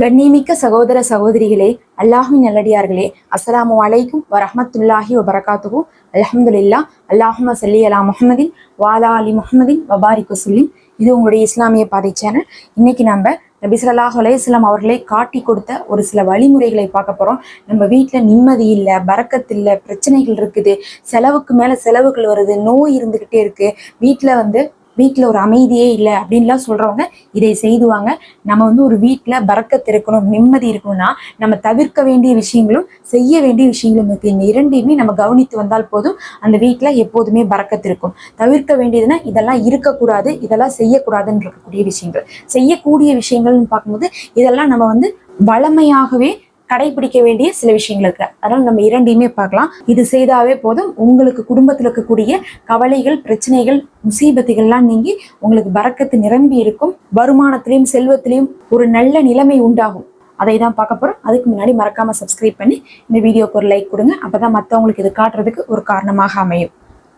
கண்ணியமிக்க சகோதர சகோதரிகளே அல்லாஹின் நல்லடியார்களே அஸ்ஸலாமு அலைக்கும் வரஹ்மத்துல்லாஹி வபரகாத்துஹு. அல்ஹம்துலில்லா அல்லாஹும சல்லி அலா முஹமதின் வாலா அலி முஹமதின் வபாரிக்கு சொல்லி இது உங்களுடைய இஸ்லாமிய பாதை சேனல். இன்னைக்கு நம்ம நபி சொல்லாஹ் அலையம் அவர்களை காட்டி கொடுத்த ஒரு சில வழிமுறைகளை பார்க்க போகிறோம் நம்ம வீட்டில் நிம்மதி இல்லை பறக்கத்து இல்லை பிரச்சனைகள் இருக்குது செலவுக்கு மேலே செலவுகள் வருது நோய் இருந்துக்கிட்டே இருக்குது வீட்டில் வந்து வீட்டில் ஒரு அமைதியே இல்லை அப்படின்லாம் சொல்றவங்க இதை செய்துவாங்க. நம்ம வந்து ஒரு வீட்டில் பறக்கத்து இருக்கணும் நிம்மதி இருக்கணும்னா நம்ம தவிர்க்க வேண்டிய விஷயங்களும் செய்ய வேண்டிய விஷயங்களும் இருக்கு. இந்த இரண்டையுமே நம்ம கவனித்து வந்தால் போதும். அந்த வீட்டில் எப்போதுமே பறக்கத்து இருக்கும் தவிர்க்க வேண்டியதுன்னா இதெல்லாம் இருக்கக்கூடாது இதெல்லாம் செய்யக்கூடாதுன்னு இருக்கக்கூடிய விஷயங்கள். செய்யக்கூடிய விஷயங்கள்னு பார்க்கும்போது இதெல்லாம் நம்ம வந்து வளமையாகவே கடைபிடிக்க வேண்டிய சில விஷயங்கள் இருக்கு. அதனால நம்ம இரண்டையுமே பார்க்கலாம். இது செய்தாவே போதும். உங்களுக்கு குடும்பத்தில் இருக்கக்கூடிய கவலைகள் பிரச்சனைகள் முசீபத்துகள்லாம் நீங்கி உங்களுக்கு பறக்கத்து நிரம்பி இருக்கும். வருமானத்திலையும் செல்வத்திலையும் ஒரு நல்ல நிலைமை உண்டாகும். அதை தான் பார்க்க போறோம். அதுக்கு முன்னாடி மறக்காம சப்ஸ்கிரைப் பண்ணி இந்த வீடியோக்கு ஒரு லைக் கொடுங்க. அப்பதான் மற்றவங்களுக்கு இது காட்டுறதுக்கு ஒரு காரணமாக அமையும்.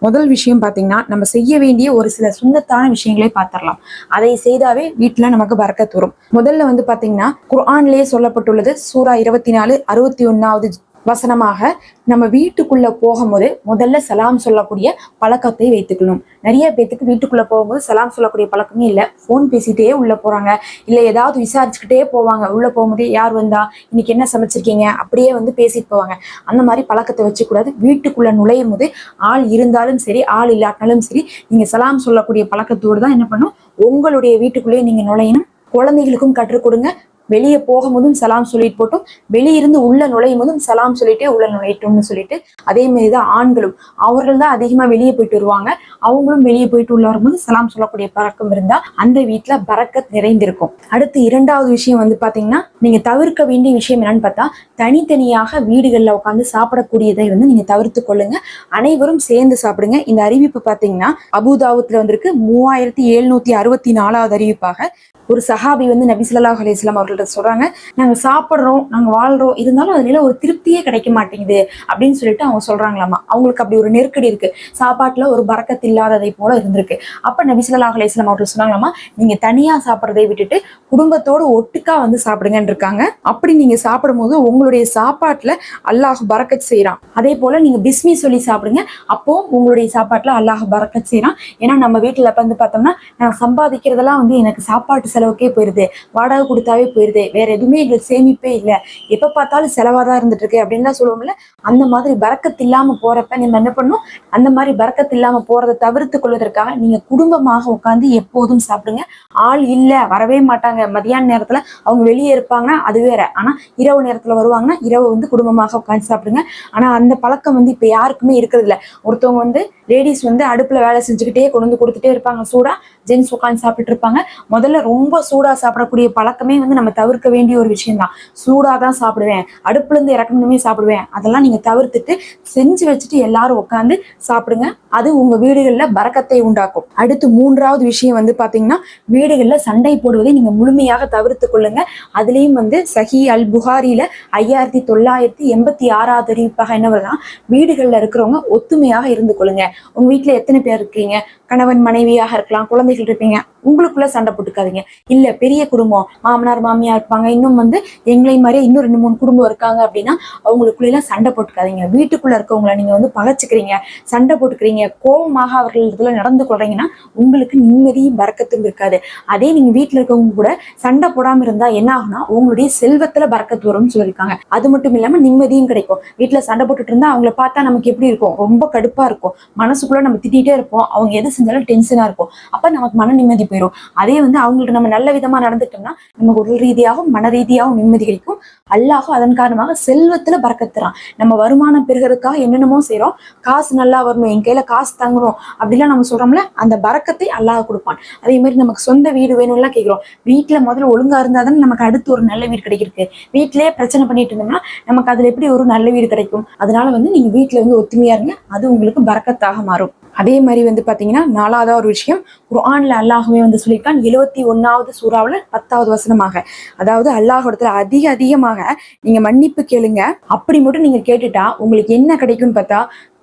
முதல் விஷயம் பார்த்தீங்கன்னா நம்ம செய்ய வேண்டிய ஒரு சில சுண்ணத்தான விஷயங்களை பார்த்துடலாம். அதை செய்தாவே வீட்டில் நமக்கு பறக்கத் தூரும். முதல்ல வந்து பார்த்தீங்கன்னா குர்ஆன்லேயே சொல்லப்பட்டுள்ளது சூரா இருபத்தி நாலு அறுபத்தி ஒன்னாவது வசனமாக நம்ம வீட்டுக்குள்ளே போகும்போது முதல்ல சலாம் சொல்லக்கூடிய பழக்கத்தை வைத்துக்கணும். நிறைய பேத்துக்கு வீட்டுக்குள்ளே போகும்போது சலாம் சொல்லக்கூடிய பழக்கமே இல்லை. ஃபோன் பேசிகிட்டே உள்ளே போகிறாங்க இல்லை ஏதாவது விசாரிச்சுக்கிட்டே போவாங்க. உள்ளே போகும்போதே யார் வந்தா? இன்னைக்கு என்ன சமைச்சிருக்கீங்க? அப்படியே வந்து பேசிட்டு போவாங்க. அந்த மாதிரி பழக்கத்தை வச்சுக்கூடாது. வீட்டுக்குள்ளே நுழையும் போது ஆள் இருந்தாலும் சரி ஆள் இல்லாட்டாலும் சரி நீங்கள் சலாம் சொல்லக்கூடிய பழக்கத்தோடு தான் என்ன பண்ணும் உங்களுடைய வீட்டுக்குள்ளேயே நீங்கள் நுழையணும். குழந்தைகளுக்கும் கற்றுக் கொடுங்க. வெளியே போகும்போதும் சலாம் சொல்லிட்டு போட்டும் வெளியிருந்து உள்ள நுழையும் போதும் சலாம் சொல்லிட்டே உள்ள நுழையட்டும்னு சொல்லிட்டு அதே மாதிரி தான் ஆண்களும். அவர்கள் தான் அதிகமா வெளியே போயிட்டு வருவாங்க. அவங்களும் வெளியே போயிட்டு உள்ள வரும்போது சலாம் சொல்லக்கூடிய பழக்கம் இருந்தா அந்த வீட்டுல பறக்கத் நிறைந்திருக்கும். அடுத்து இரண்டாவது விஷயம் வந்து பாத்தீங்கன்னா நீங்க தவிர்க்க வேண்டிய விஷயம் என்னன்னு பார்த்தா தனித்தனியாக வீடுகளில் உட்காந்து சாப்பிடக்கூடியதை வந்து நீங்க தவிர்த்து கொள்ளுங்க. அனைவரும் சேர்ந்து சாப்பிடுங்க. இந்த அறிவிப்பு பாத்தீங்கன்னா அபுதாவுத்துல வந்திருக்கு. மூவாயிரத்தி எழுநூத்தி அறுபத்தி நாலாவது அறிவிப்பாக. ஒரு சஹாபி வந்து நபிசுல்லா அலிஸ்லாம் அவர்கள் அவர்கள்ட்ட சொல்றாங்க. நாங்க சாப்பிட்றோம் நாங்க வாழ்றோம். இருந்தாலும் அதுல ஒரு திருப்தியே கிடைக்க மாட்டேங்குது அப்படின்னு சொல்லிட்டு அவங்க சொல்றாங்களாமா. அவங்களுக்கு அப்படி ஒரு நெருக்கடி இருக்கு. சாப்பாட்டுல ஒரு பறக்கத்து இல்லாததை போல இருந்திருக்கு. அப்ப நபி ஸல்லல்லாஹு அவர்கள் சொன்னாங்களாமா நீங்க தனியா சாப்பிட்றதை விட்டுட்டு குடும்பத்தோடு ஒட்டுக்கா வந்து சாப்பிடுங்கன்னு இருக்காங்க. அப்படி நீங்க சாப்பிடும்போது உங்களுடைய சாப்பாட்டுல அல்லாஹ் பறக்கத் செய்றான். அதே போல நீங்க பிஸ்மி சொல்லி சாப்பிடுங்க. அப்போ உங்களுடைய சாப்பாட்டுல அல்லாஹ் பறக்கத் செய்றான். ஏன்னா நம்ம வீட்டுல வந்து பார்த்தோம்னா நான் சம்பாதிக்கிறதெல்லாம் வந்து எனக்கு சாப்பாட்டு செலவுக்கே போயிருது. வாடகை கொடுத்தாவே போயிருது. வேற எதுவுமே எங்களுக்கு சேமிப்பே இல்லை. எப்ப பார்த்தாலும் செலவாக தான் இருந்துட்டு இருக்கு அப்படின்லாம் சொல்லுவோம்ல. அந்த மாதிரி பறக்கத்து இல்லாம போறப்ப நம்ம என்ன பண்ணும் அந்த மாதிரி பறக்கத்து இல்லாம போறதை தவிர்த்து கொள்வதற்காக நீங்க குடும்பமாக உட்காந்து எப்போதும் சாப்பிடுங்க. ஆள் இல்ல வரவே மாட்டாங்க. மதியான நேரத்துல அவங்க வெளியே இருப்பாங்கன்னா அது வேற. ஆனா இரவு நேரத்துல வருவாங்கன்னா இரவு வந்து குடும்பமாக உட்காந்து சாப்பிடுங்க. ஆனா அந்த பழக்கம் வந்து இப்ப யாருக்குமே இருக்கிறது இல்ல. ஒருத்தவங்க வந்து லேடிஸ் வந்து அடுப்புல வேலை செஞ்சுக்கிட்டே கொண்டு வந்து கொடுத்துட்டே இருப்பாங்க. சூடா ஜென்ஸ் உட்காந்து சாப்பிட்டு இருப்பாங்க. முதல்ல ரொம்ப சூடா சாப்பிடக்கூடிய பழக்கமே வந்து நம்ம தவிர்க்க வேண்டிய ஒரு விஷயம் தான் சூடாக தான் சாப்பிடுவேன். அடுப்புல இருந்து இறக்கணுமே சாப்பிடுவேன். அதெல்லாம் நீங்க தவிர்த்துட்டு செஞ்சு வச்சுட்டு எல்லாரும் உட்காந்து சாப்பிடுங்க. அது உங்க வீடுகளில் பறக்கத்தை உண்டாக்கும். அடுத்து மூன்றாவது விஷயம் வந்து பார்த்தீங்கன்னா வீடுகளில் சண்டை போடுவதை நீங்கள் முழுமையாக தவிர்த்து கொள்ளுங்க. அதுலேயும் வந்து சஹி அல் புகாரியில் ஐயாயிரத்தி தொள்ளாயிரத்தி எண்பத்தி ஆறாவது அறிவிப்பாக என்ன வருதுன்னா வீடுகளில் இருக்கிறவங்க ஒத்துமையாக இருந்து கொள்ளுங்க. உங்கள் வீட்டில் எத்தனை பேர் இருக்கீங்க? கணவன் மனைவியாக இருக்கலாம் குழந்தைகள் இருப்பீங்க. உங்களுக்குள்ள சண்டை போட்டுக்காதீங்க. இல்ல பெரிய குடும்பம் மாமனார் மாமியார் இருப்பாங்க. இன்னும் வந்து எங்களை மாதிரியே இன்னும் ரெண்டு மூணு குடும்பம் இருக்காங்க அப்படின்னா அவங்களுக்குள்ள எல்லாம் சண்டை போட்டுக்காதீங்க. வீட்டுக்குள்ள இருக்கவங்களை நீங்க வந்து பகச்சுக்கிறீங்க சண்டை போட்டுக்கிறீங்க. கோபமாக அவர்கள் இதுல நடந்து கொள்றீங்கன்னா உங்களுக்கு நிம்மதியும் பறக்கத்தும் இருக்காது. அதே நீங்க வீட்டுல இருக்கவங்க கூட சண்டை போடாம இருந்தா என்ன ஆகும்னா உங்களுடைய செல்வத்துல பறக்கத்து வரும்னு சொல்லியிருக்காங்க. அது மட்டும் இல்லாம நிம்மதியும் கிடைக்கும். வீட்டுல சண்டை போட்டுட்டு இருந்தா அவங்கள பார்த்தா நமக்கு எப்படி இருக்கும்? ரொம்ப கடுப்பா இருக்கும். மனசுக்குள்ள நம்ம திட்டிகிட்டே இருப்போம். அவங்க எது செஞ்சாலும் டென்ஷனா இருக்கும். அப்ப நமக்கு மன நிம்மதி போயிடும் அதே வந்து அவங்களுக்கு நம்ம நல்ல விதமா நடந்துட்டோம்னா நமக்கு உடல் ரீதியாகவும் மன ரீதியாகவும் நிம்மதி கிடைக்கும். அல்லாஹும் அதன் காரணமாக செல்வத்துல பறக்கத்துறான் நம்ம வருமானம் பெறுகிறதுக்காக என்னென்னமோ செய்யறோம் காசு நல்லா வரணும் என் கையில காசு தங்கணும் அப்படிலாம் நம்ம சொல்றோம்ல அந்த பறக்கத்தை அல்லாஹ் கொடுப்பான். அதே மாதிரி நமக்கு சொந்த வீடு வேணும்லாம் கேட்கிறோம் வீட்டுல முதல்ல ஒழுங்கா இருந்தா தானே நமக்கு அடுத்து ஒரு நல்ல வீடு கிடைக்கிறது வீட்டிலேயே பிரச்சனை பண்ணிட்டு இருந்தோம்னா நமக்கு அதுல எப்படி ஒரு நல்ல வீடு கிடைக்கும்? அதனால வந்து நீங்க வீட்டுல வந்து ஒத்துமையா இருங்க. அது உங்களுக்கு பறக்கத்தாக மாறும். அதே மாதிரி வந்து பாத்தீங்கன்னா நாலாவது ஒரு விஷயம். குர்ஆன்ல அல்லாஹுமே வந்து சொல்லியிருக்கான் எழுவத்தி ஒன்னாவது சூறாவில் பத்தாவது வசனமாக. அதாவது அல்லாஹோடத்துல அதிக அதிகமாக நீங்க மன்னிப்பு கேளுங்க. அப்படி மட்டும் நீங்க கேட்டுட்டா உங்களுக்கு என்ன கிடைக்கும்னு பார்த்தா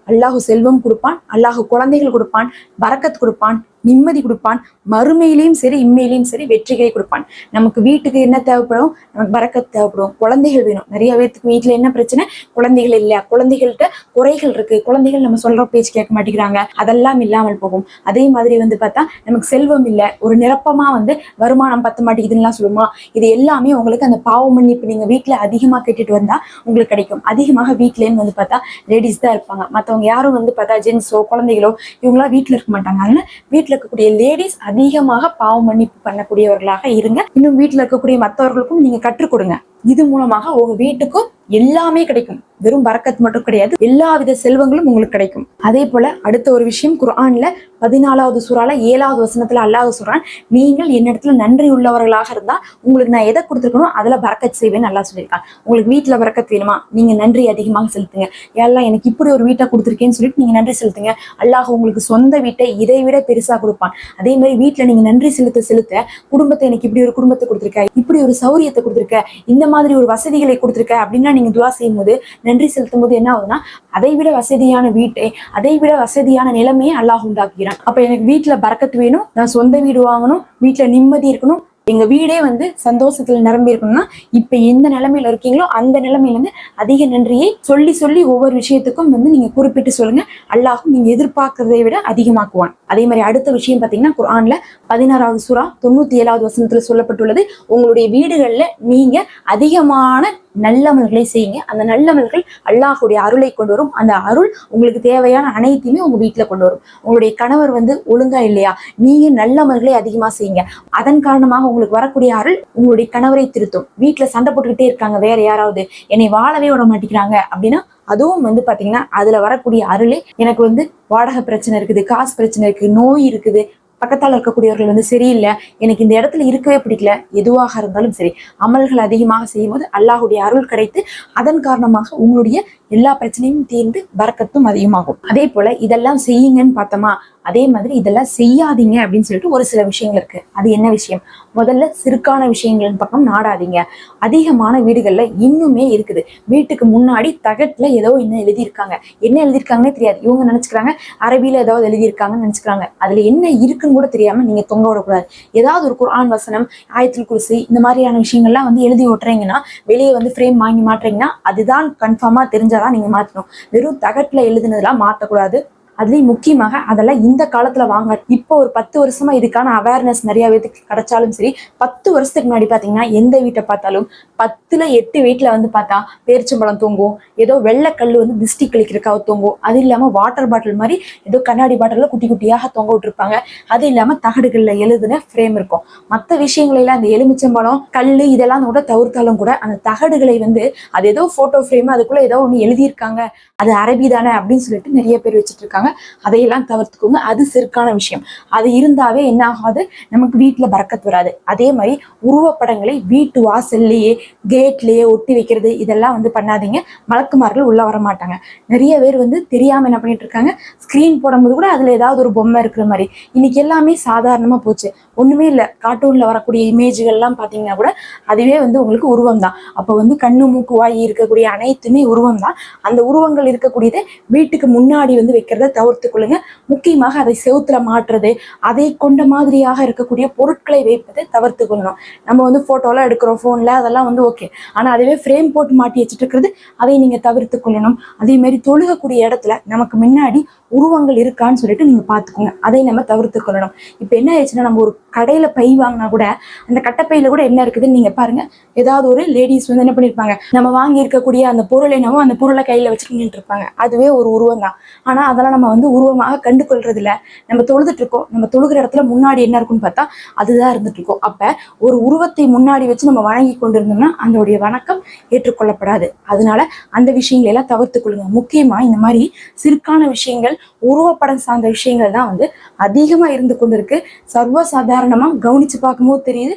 அல்லாஹு செல்வம் கொடுப்பான் அல்லாஹு குழந்தைகள் கொடுப்பான் பரக்கத் கொடுப்பான் நிம்மதி கொடுப்பான். மறுமையிலையும் சரி இம்மையிலையும் சரி வெற்றிகளை கொடுப்பான். நமக்கு வீட்டுக்கு என்ன தேவைப்படும்? நமக்கு பறக்கத் தேவைப்படும். குழந்தைகள் வேணும். நிறைய பேருக்கு வீட்டுல என்ன பிரச்சனை? குழந்தைகள் இல்லை. குழந்தைகள்கிட்ட குறைகள் இருக்கு. குழந்தைகள் நம்ம சொல்ற பேச்சு கேட்க மாட்டேங்கிறாங்க. அதெல்லாம் இல்லாமல் போகும். அதே மாதிரி வந்து பார்த்தா நமக்கு செல்வம் இல்லை. ஒரு நிரப்பமா வந்து வருமானம் பத்த மாட்டேங்குதுன்னு சொல்லுமா? இது எல்லாமே உங்களுக்கு அந்த பாவ மன்னிப்பு நீங்க வீட்டுல அதிகமா கேட்டுட்டு வந்தா உங்களுக்கு கிடைக்கும். அதிகமாக வீட்லேன்னு வந்து பார்த்தா லேடிஸ் தான் இருப்பாங்க. மற்றவங்க யாரும் வந்து பார்த்தா ஜென்ஸோ குழந்தைகளோ இவங்களாம் வீட்டுல இருக்க மாட்டாங்க. அதனால வீட்டுல இருக்கக்கூடிய லேடிஸ் அதிகமாக பாவ மன்னிப்பு பண்ணக்கூடியவர்களாக இருங்க. இன்னும் வீட்டில் இருக்கக்கூடிய மற்றவர்களுக்கும் நீங்க கற்றுக் கொடுங்க. இது மூலமாக உங்க வீட்டுக்கும் எல்லாமே கிடைக்கும். வெறும் பறக்கத் மட்டும் கிடையாது. எல்லா வித செல்வங்களும் உங்களுக்கு கிடைக்கும். அதே போல அடுத்த ஒரு விஷயம் குரான்ல பதினாலாவது சூறால ஏழாவது வசனத்துல அல்லாத சொல்றான் நீங்கள் என்னிடத்துல நன்றி உள்ளவர்களாக இருந்தா உங்களுக்கு நான் எதை கொடுத்துருக்கணும் அதுல பறக்கத் செய்வேன் நல்லா சொல்லியிருக்கான். உங்களுக்கு வீட்டுல பறக்கத் வேணுமா? நீங்க நன்றி அதிகமாக செலுத்துங்க. எல்லாம் எனக்கு இப்படி ஒரு வீட்டை கொடுத்துருக்கேன்னு சொல்லிட்டு நீங்க நன்றி செலுத்துங்க. அல்லாஹ் உங்களுக்கு சொந்த வீட்டை இதை விட பெருசா கொடுப்பான். அதே மாதிரி வீட்டுல நீங்க நன்றி செலுத்த செலுத்த குடும்பத்தை எனக்கு இப்படி ஒரு குடும்பத்தை கொடுத்துருக்க இப்படி ஒரு சௌரியத்தை கொடுத்துருக்க இந்த மாதிரி ஒரு வசதிகளை கொடுத்துருக்க அப்படின்னா நீங்க துவா செய்யும் போது நன்றி செலுத்தும் போது என்ன ஆகுதுன்னா அதை விட வசதியான வீட்டை அதை விட வசதியான நிலைமையை அல்லாஹ் உண்டாக்குகிறான். அப்ப எனக்கு வீட்டுல பறக்கத்து வேணும் நான் சொந்த வீடு வாங்கணும் வீட்டுல நிம்மதி இருக்கணும் எங்க வீடே வந்து சந்தோஷத்துல நிரம்பி இருக்கணும்னா இப்ப எந்த நிலைமையில இருக்கீங்களோ அந்த நிலைமையில இருந்து அதிக நன்றியை சொல்லி சொல்லி ஒவ்வொரு விஷயத்துக்கும் வந்து நீங்க குறிப்பிட்டு சொல்லுங்க. அல்லாஹும் நீங்க எதிர்பார்க்கறதை விட அதிகமாக்குவான். அதே மாதிரி அடுத்த விஷயம் பாத்தீங்கன்னா குரான்ல பதினாறாவது சுறா தொண்ணூத்தி ஏழாவது வசனத்துல சொல்லப்பட்டுள்ளது. உங்களுடைய வீடுகள்ல நீங்க அதிகமான நல்லமல்களை செய்யுங்க. அந்த நல்லமல்கள் அல்லாஹுடைய அருளை கொண்டு வரும். அந்த அருள் உங்களுக்கு தேவையான அனைத்தையுமே உங்க வீட்டுல கொண்டு வரும். உங்களுடைய கணவர் வந்து ஒழுங்கா இல்லையா? நீங்க நல்லமல்களை அதிகமா செய்யுங்க. அதன் காரணமாக உங்களுக்கு வரக்கூடிய அருள் உங்களுடைய கணவரை திருத்தும். வீட்டுல சண்டை போட்டுக்கிட்டே இருக்காங்க. வேற யாராவது என்னை வாழவே விட மாட்டேங்கிறாங்க அப்படின்னா அதுவும் வந்து பாத்தீங்கன்னா அதுல வரக்கூடிய அருளே எனக்கு வந்து வாடகை பிரச்சனை இருக்குது காசு பிரச்சனை இருக்கு நோய் இருக்குது பக்கத்தால் இருக்கக்கூடியவர்கள் வந்து சரியில்லை. எனக்கு இந்த இடத்துல இருக்கவே பிடிக்கல. எதுவாக இருந்தாலும் சரி அமல்கள் அதிகமாக செய்யும்போது அல்லாஹுடைய அருள் கிடைத்து அதன் காரணமாக உங்களுடைய எல்லா பிரச்சனையும் தீர்ந்து பறக்கத்தும் அதிகமாகும். அதே போல இதெல்லாம் செய்யுங்கன்னு பார்த்தோமா அதே மாதிரி இதெல்லாம் செய்யாதீங்க அப்படின்னு சொல்லிட்டு ஒரு சில விஷயங்கள் இருக்கு. அது என்ன விஷயம்? முதல்ல சிறுக்கான விஷயங்கள் பக்கம் நாடாதீங்க. அதிகமான வீடுகள்ல இன்னுமே இருக்குது. வீட்டுக்கு முன்னாடி தகட்டுல ஏதோ என்ன எழுதியிருக்காங்க. என்ன எழுதியிருக்காங்கன்னே தெரியாது. இவங்க நினைச்சுக்கிறாங்க அரபியில ஏதாவது எழுதியிருக்காங்கன்னு நினைச்சுக்கிறாங்க. அதுல என்ன இருக்குன்னு கூட தெரியாம நீங்க தொங்க விடக்கூடாது. ஏதாவது ஒரு குரான் வசனம் ஆயத்தில் குருசி இந்த மாதிரியான விஷயங்கள்லாம் வந்து எழுதி ஓட்டுறீங்கன்னா வெளியே வந்து ஃப்ரேம் வாங்கி மாட்டுறீங்கன்னா அதுதான் கன்ஃபார்மா தான் நீங்க மாற்றணும் வெறும் தகட்டில் எழுதுனதெல்லாம் மாற்றக்கூடாது அதுலயும் முக்கியமாக அதெல்லாம் இந்த காலத்துல வாங்க. இப்போ ஒரு பத்து வருஷமா இதுக்கான அவேர்னஸ் நிறைய பேருக்கு கிடைச்சாலும் சரி பத்து வருஷத்துக்கு முன்னாடி பாத்தீங்கன்னா எந்த வீட்டை பார்த்தாலும் பத்துல எட்டு வீட்டுல வந்து பார்த்தா பேரிச்சம்பழம் தூங்கும். ஏதோ வெள்ளைக்கல் வந்து திருஷ்டி கழிக்கிறக்காக தூங்கும். அது இல்லாம வாட்டர் பாட்டில் மாதிரி ஏதோ கண்ணாடி பாட்டில குட்டி குட்டியாக தொங்க விட்டுருப்பாங்க. அது இல்லாம தகடுகள்ல எழுதுன ஃப்ரேம் இருக்கும். மற்ற விஷயங்களெல்லாம் அந்த எலுமிச்சம்பழம் கல் இதெல்லாம் கூட தவிர்த்தாலும் கூட அந்த தகடுகளை வந்து அது ஏதோ போட்டோ ஃப்ரேம் அதுக்குள்ள ஏதோ ஒன்று எழுதியிருக்காங்க. அது அரபி தானே அப்படின்னு சொல்லிட்டு நிறைய பேர் வச்சுட்டு இருக்காங்க. அதையெல்லாம் தவிர்த்துக்கோங்க. அது சிறுக்கான விஷயம். அது இருந்தாவே என்ன ஆகாது? நமக்கு வீட்டுல பறக்கத்து வராது. அதே மாதிரி உருவப்படங்களை வீட்டு வாசல்லையே கேட்லயே ஒட்டி வைக்கிறது இதெல்லாம் வந்து பண்ணாதீங்க. மலக்குமார்கள் உள்ள வர மாட்டாங்க நிறைய பேர் வந்து தெரியாம என்ன பண்ணிட்டு இருக்காங்க? ஸ்கிரீன் போடும்போது கூட அதுல ஏதாவது ஒரு பொம்மை இருக்கிற மாதிரி. இன்னைக்கு எல்லாமே சாதாரணமா போச்சு. ஒன்றுமே இல்லை. கார்ட்டூன்ல வரக்கூடிய இமேஜுகள்லாம் பார்த்தீங்கன்னா கூட அதுவே வந்து உங்களுக்கு உருவம் தான் அப்போ வந்து கண்ணு மூக்கு வாய் இருக்கக்கூடிய அனைத்துமே உருவம் தான் அந்த உருவங்கள் இருக்கக்கூடியதை வீட்டுக்கு முன்னாடி வந்து வைக்கிறத தவிர்த்து கொள்ளுங்க. முக்கியமாக அதை செவுத்துல மாற்றுறது அதை கொண்ட மாதிரியாக இருக்கக்கூடிய பொருட்களை வைப்பதை தவிர்த்து கொள்ளணும். நம்ம வந்து ஃபோட்டோலாம் எடுக்கிறோம் ஃபோன்ல அதெல்லாம் வந்து ஓகே ஆனா அதுவே ஃப்ரேம் போட்டு மாட்டி வச்சுட்டு இருக்கிறது அதை நீங்கள் தவிர்த்து கொள்ளணும். அதே மாதிரி தொழுகக்கூடிய இடத்துல நமக்கு முன்னாடி உருவங்கள் இருக்கான்னு சொல்லிட்டு நீங்க பாத்துக்கோங்க அதை நம்ம தவிர்த்து கொள்ளணும். இப்போ என்ன ஆயிடுச்சுன்னா நம்ம ஒரு கடையில பை வாங்கினா கூட அந்த கட்டப்பையில கூட என்ன இருக்குதுன்னு நீங்க பாருங்க. ஏதாவது ஒரு லேடிஸ் வந்து என்ன பண்ணிருப்பாங்க நம்ம வாங்கி இருக்கக்கூடிய அந்த பொருள் என்னவோ அந்த பொருளை கையில வச்சுட்டு இருப்பாங்க. அதுவே ஒரு உருவம் தான். ஆனா அதெல்லாம் நம்ம வந்து உருவமாக கண்டு கொள்றது இல்ல நம்ம தொழுதுட்டு இருக்கோம். நம்ம தொழுகிற இடத்துல முன்னாடி என்ன இருக்குன்னு பார்த்தா அதுதான் இருந்துட்டு இருக்கோம். அப்ப ஒரு உருவத்தை முன்னாடி வச்சு நம்ம வணங்கி கொண்டிருந்தோம்னா அதனுடைய வணக்கம் ஏற்றுக்கொள்ளப்படாது. அதனால அந்த விஷயங்களை எல்லாம் தவிர்த்து கொள்ளுங்க. முக்கியமா இந்த மாதிரி சிறுக்கான விஷயங்கள் உருவப்படம் சார்ந்த விஷயங்கள் தான் வந்து அதிகமா இருந்து கொண்டிருக்கு. சர்வசாதாரணமாக கவனிச்சு பார்க்கும்போது தெரியுது.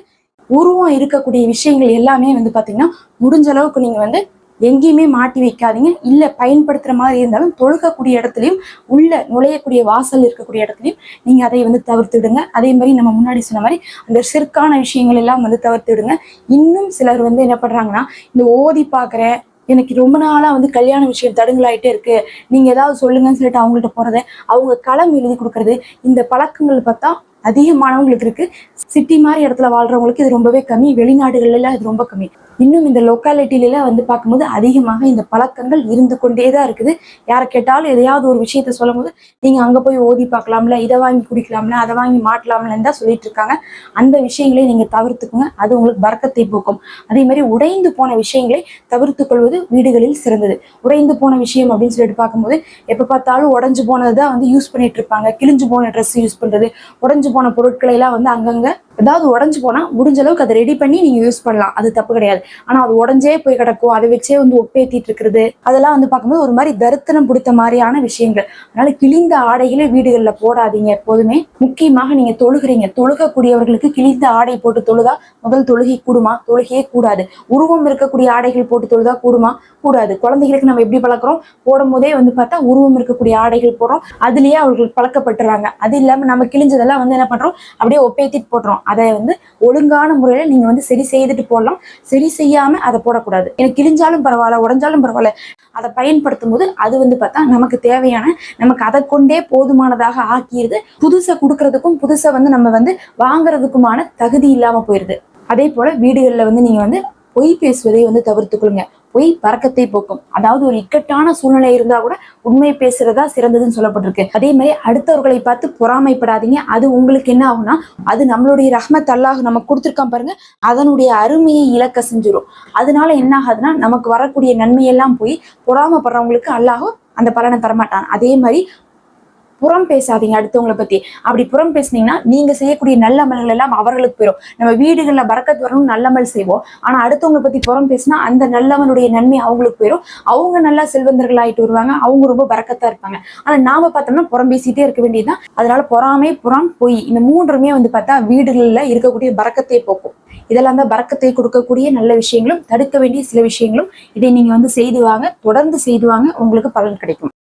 உருவம் இருக்கக்கூடிய விஷயங்கள் எல்லாமே வந்து பாத்தீங்கன்னா முடிஞ்ச அளவுக்கு நீங்க வந்து எங்கேயுமே மாட்டி வைக்காதீங்க. இல்ல பயன்படுத்துற மாதிரி இருந்தாலும் தொழுகக்கூடிய இடத்துலயும் உள்ள நுழையக்கூடிய வாசல் இருக்கக்கூடிய இடத்துலயும் நீங்க அதை வந்து தவிர்த்துடுங்க அதே மாதிரி நம்ம முன்னாடி சொன்ன மாதிரி அந்த சிற்கான விஷயங்கள் எல்லாம் வந்து தவிர்த்துடுங்க இன்னும் சிலர் வந்து என்ன பண்றாங்கன்னா இந்த ஓதி பார்க்குறேன் எனக்கு ரொம்ப நாளாக வந்து கல்யாண விஷயம் தடுங்கலாயிட்டே இருக்கு. நீங்கள் ஏதாவது சொல்லுங்கன்னு சொல்லிட்டு அவங்கள்ட்ட போகிறது அவங்க களம் எழுதி கொடுக்கறது இந்த பழக்கங்கள் பார்த்தா அதிகமானவங்களுக்கு இருக்கு. சிட்டி மாதிரி இடத்துல வாழ்றவங்களுக்கு இது ரொம்பவே கம்மி. வெளிநாடுகள்லாம் இது ரொம்ப கம்மி. இன்னும் இந்த லொக்காலிட்டியில வந்து பார்க்கும்போது அதிகமாக இந்த பழக்கங்கள் இருந்து கொண்டே தான் இருக்குது. யாரை கேட்டாலும் எதையாவது ஒரு விஷயத்த சொல்லும் போது நீங்கள் அங்கே போய் ஓதி பார்க்கலாம்ல இதை வாங்கி குடிக்கலாம்ல அதை வாங்கி மாட்டலாம்லன்னு தான் சொல்லிட்டு இருக்காங்க. அந்த விஷயங்களை நீங்கள் தவிர்த்துக்குங்க. அது உங்களுக்கு பறக்கத்தை போக்கும். அதே மாதிரி உடைந்து போன விஷயங்களை தவிர்த்து கொள்வது வீடுகளில் சிறந்தது. உடைந்து போன விஷயம் அப்படின்னு சொல்லிட்டு பார்க்கும்போது எப்போ பார்த்தாலும் உடஞ்சு போனது தான் வந்து யூஸ் பண்ணிட்டு இருப்பாங்க. கிழிஞ்சு போன ட்ரெஸ் யூஸ் பண்ணுறது உடஞ்சு போன பொருட்களை எல்லாம் வந்து அங்கங்கே ஏதாவது உடஞ்சு போனா முடிஞ்ச அளவுக்கு அதை ரெடி பண்ணி நீங்க யூஸ் பண்ணலாம். அது தப்பு கிடையாது. ஆனா அது உடஞ்சே போய் கிடக்கும். அதை வச்சே வந்து ஒப்பேத்திட்டு இருக்கிறது. அதெல்லாம் வந்து பார்க்கும்போது ஒரு மாதிரி தரித்திரம் பிடித்த மாதிரியான விஷயங்கள். அதனால கிழிந்த ஆடைகளை வீடுகளில் போடாதீங்க எப்போதுமே. முக்கியமாக நீங்க தொழுகிறீங்க. தொழுகக்கூடியவர்களுக்கு கிழிந்த ஆடை போட்டு தொழுதா முதல் தொழுகை கூடுமா? தொழுகையே கூடாது. உருவம் இருக்கக்கூடிய ஆடைகள் போட்டு தொழுதா கூடுமா? கூடாது. குழந்தைகளுக்கு நம்ம எப்படி பழக்கிறோம்? போடும் போதே வந்து பார்த்தா உருவம் இருக்கக்கூடிய ஆடைகள் போடுறோம். அதுலயே அவர்கள் பழக்கப்பட்டுறாங்க. அது இல்லாம நம்ம கிழிஞ்சதெல்லாம் வந்து என்ன பண்றோம்? அப்படியே ஒப்பேத்திட்டு போடுறோம் அதை வந்து ஒழுங்கான முறையில நீங்க வந்து சரி செய்துட்டு போடலாம். சரி செய்யாம அதை போடக்கூடாது. எனக்கு கிழிஞ்சாலும் பரவாயில்ல உடஞ்சாலும் பரவாயில்ல. அதை பயன்படுத்தும் போது அது வந்து பார்த்தா நமக்கு தேவையான நமக்கு அதை கொண்டே போதுமானதாக ஆக்கிடுது. புதுசை கொடுக்கறதுக்கும் புதுசை வந்து நம்ம வந்து வாங்குறதுக்குமான தகுதி இல்லாம போயிருது. அதே போல வீடுகளில் வந்து நீங்க வந்து பொய் பேசுவதை வந்து தவிர்த்துக்கொள்ளுங்க. பொய் பறக்கத்தை போக்கும். அதாவது ஒரு இக்கட்டான சூழ்நிலை இருந்தா கூட உண்மை பேசுறதா சிறந்ததுன்னு சொல்லப்பட்டிருக்கு. அதே மாதிரி அடுத்தவர்களை பார்த்து பொறாமைப்படாதீங்க. அது உங்களுக்கு என்ன ஆகும்னா அது நம்மளுடைய ரஹ்மத் அல்லாஹ் நம்ம கொடுத்துருக்கோம் பாருங்க. அதனுடைய அருமையை இழக்க செஞ்சிடும் அதனால என்ன ஆகுதுன்னா நமக்கு வரக்கூடிய நன்மையெல்லாம் போய் பொறாமப்படுறவங்களுக்கு அல்லாஹோ அந்த பலனை தரமாட்டான். அதே மாதிரி புறம் பேசாதீங்க அடுத்தவங்களை பத்தி. அப்படி புறம் பேசுனீங்கன்னா நீங்க செய்யக்கூடிய நல்ல அமல்கள் எல்லாம் அவர்களுக்கு போயிடும் நம்ம வீடுகளில் பறக்கத்து வரணும் நல்லமல் செய்வோம். ஆனா அடுத்தவங்களை பத்தி புறம் பேசினா அந்த நல்லவனுடைய நன்மை அவங்களுக்கு போயிடும் அவங்க நல்லா செல்வந்தர்கள் ஆயிட்டு வருவாங்க. அவங்க ரொம்ப பறக்கத்தா இருப்பாங்க. ஆனா நாம பார்த்தோம்னா புறம் பேசிட்டே இருக்க வேண்டியதுதான். அதனால பொறாமை புறம் பொய் இந்த மூன்றுமே வந்து பார்த்தா வீடுகளில் இருக்கக்கூடிய பறக்கத்தை போக்கும். இதெல்லாம் தான் பறக்கத்தை கொடுக்கக்கூடிய நல்ல விஷயங்களும் தடுக்க வேண்டிய சில விஷயங்களும் இதை நீங்க வந்து செய்து வாங்க. தொடர்ந்து செய்து வாங்க. உங்களுக்கு பலன் கிடைக்கும்.